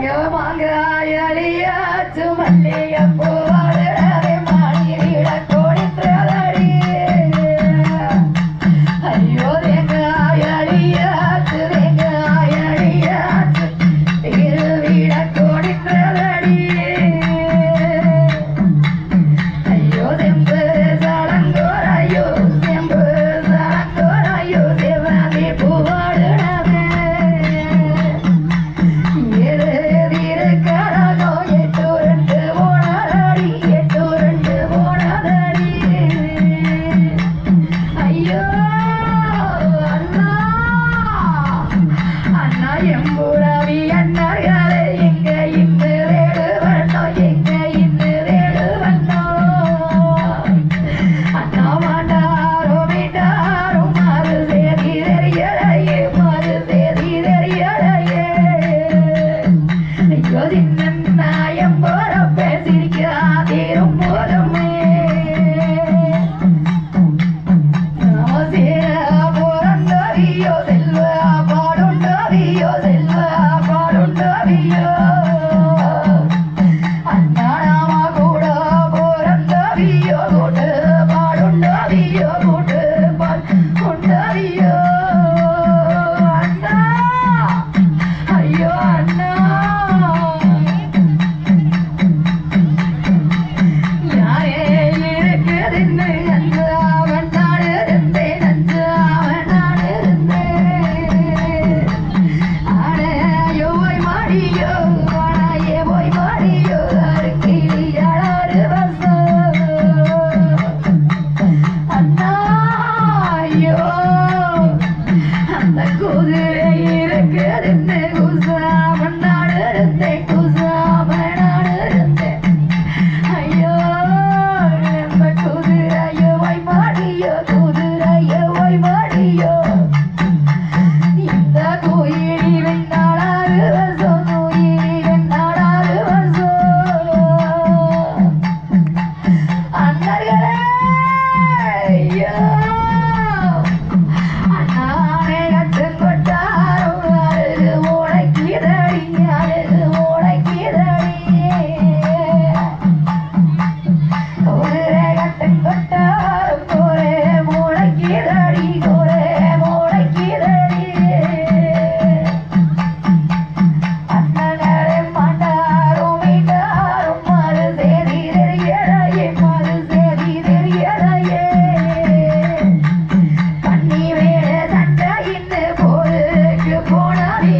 எங்க மாங்காயலியாச்சு மல்லிகைப்பூ. வாடுறதே ஐயோ, சின்ன